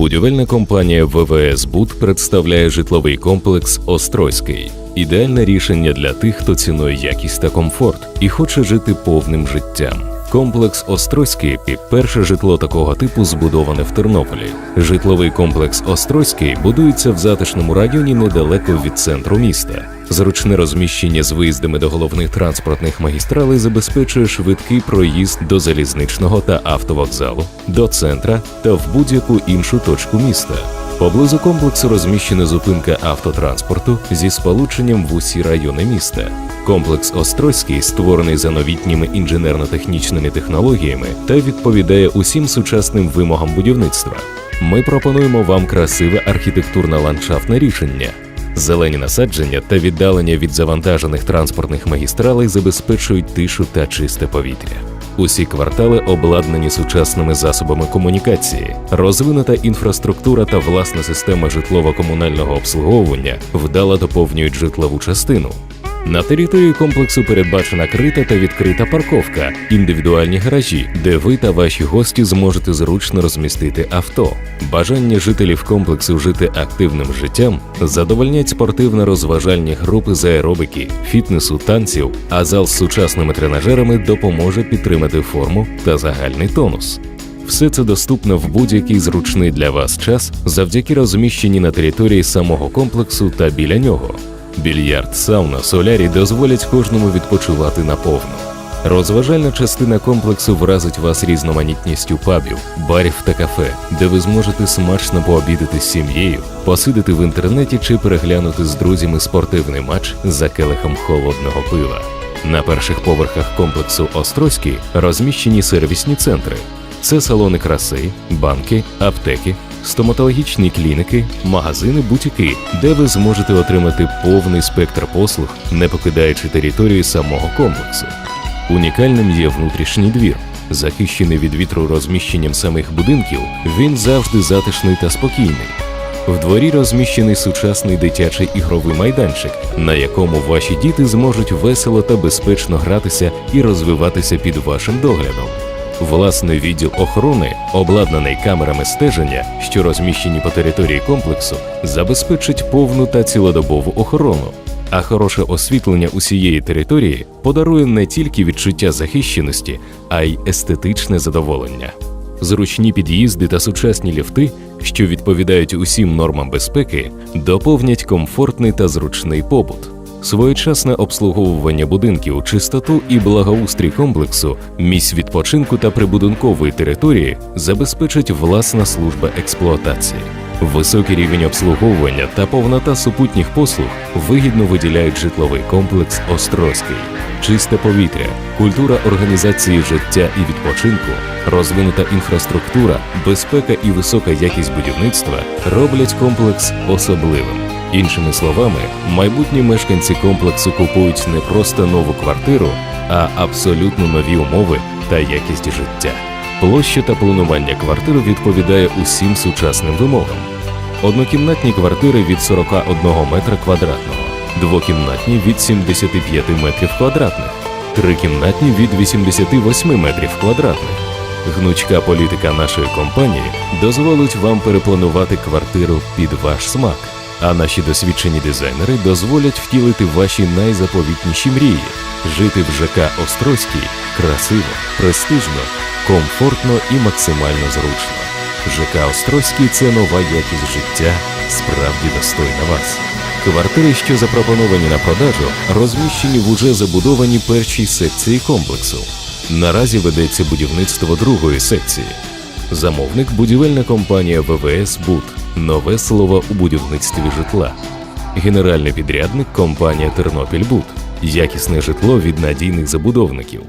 Будівельна компанія ВВС Буд представляє житловий комплекс Острозький. Ідеальне рішення для тих, хто цінує якість та комфорт і хоче жити повним життям. Комплекс Острозький – перше житло такого типу збудоване в Тернополі. Житловий комплекс Острозький будується в затишному районі недалеко від центру міста. Зручне розміщення з виїздами до головних транспортних магістралей забезпечує швидкий проїзд до залізничного та автовокзалу, до центра та в будь-яку іншу точку міста. Поблизу комплексу розміщена зупинка автотранспорту зі сполученням в усі райони міста. Комплекс Острозький створений за новітніми інженерно-технічними технологіями та відповідає усім сучасним вимогам будівництва. Ми пропонуємо вам красиве архітектурно-ландшафтне рішення. Зелені насадження та віддалення від завантажених транспортних магістралей забезпечують тишу та чисте повітря. Усі квартали обладнані сучасними засобами комунікації, розвинута інфраструктура та власна система житлово-комунального обслуговування вдало доповнюють житлову частину. На території комплексу передбачена крита та відкрита парковка, індивідуальні гаражі, де ви та ваші гості зможете зручно розмістити авто. Бажання жителів комплексу жити активним життям задовольнять спортивно-розважальні групи з аеробики, фітнесу, танців, а зал з сучасними тренажерами допоможе підтримати форму та загальний тонус. Все це доступно в будь-який зручний для вас час завдяки розміщенні на території самого комплексу та біля нього. Більярд, сауна, солярій дозволять кожному відпочивати наповну. Розважальна частина комплексу вразить вас різноманітністю пабів, барів та кафе, де ви зможете смачно пообідати з сім'єю, посидити в інтернеті чи переглянути з друзями спортивний матч за келихом холодного пива. На перших поверхах комплексу Острозький розміщені сервісні центри. Це салони краси, банки, аптеки, стоматологічні клініки, магазини, бутіки, де ви зможете отримати повний спектр послуг, не покидаючи територію самого комплексу. Унікальним є внутрішній двір. Захищений від вітру розміщенням самих будинків, він завжди затишний та спокійний. В дворі розміщений сучасний дитячий ігровий майданчик, на якому ваші діти зможуть весело та безпечно гратися і розвиватися під вашим доглядом. Власний відділ охорони, обладнаний камерами стеження, що розміщені по території комплексу, забезпечить повну та цілодобову охорону. А хороше освітлення усієї території подарує не тільки відчуття захищеності, а й естетичне задоволення. Зручні під'їзди та сучасні ліфти, що відповідають усім нормам безпеки, доповнять комфортний та зручний побут. Своєчасне обслуговування будинків, чистоту і благоустрій комплексу, місць відпочинку та прибудинкової території забезпечить власна служба експлуатації. Високий рівень обслуговування та повнота супутніх послуг вигідно виділяють житловий комплекс Острозький. Чисте повітря, культура організації життя і відпочинку, розвинута інфраструктура, безпека і висока якість будівництва роблять комплекс особливим. Іншими словами, майбутні мешканці комплексу купують не просто нову квартиру, а абсолютно нові умови та якість життя. Площа та планування квартири відповідає усім сучасним вимогам. Однокімнатні квартири від 41 метра квадратного, двокімнатні від 75 метрів квадратних, трикімнатні від 88 метрів квадратних. Гнучка політика нашої компанії дозволить вам перепланувати квартиру під ваш смак. А наші досвідчені дизайнери дозволять втілити ваші найзаповітніші мрії, жити в ЖК Острозький красиво, престижно, комфортно і максимально зручно. ЖК Острозький це нова якість життя, справді достойна вас. Квартири, що запропоновані на продажу, розміщені в уже забудованій першій секції комплексу. Наразі ведеться будівництво другої секції. Замовник будівельна компанія ВВС Буд. Нове слово у будівництві житла. Генеральний підрядник компанія Тернопільбуд. Якісне житло від надійних забудовників.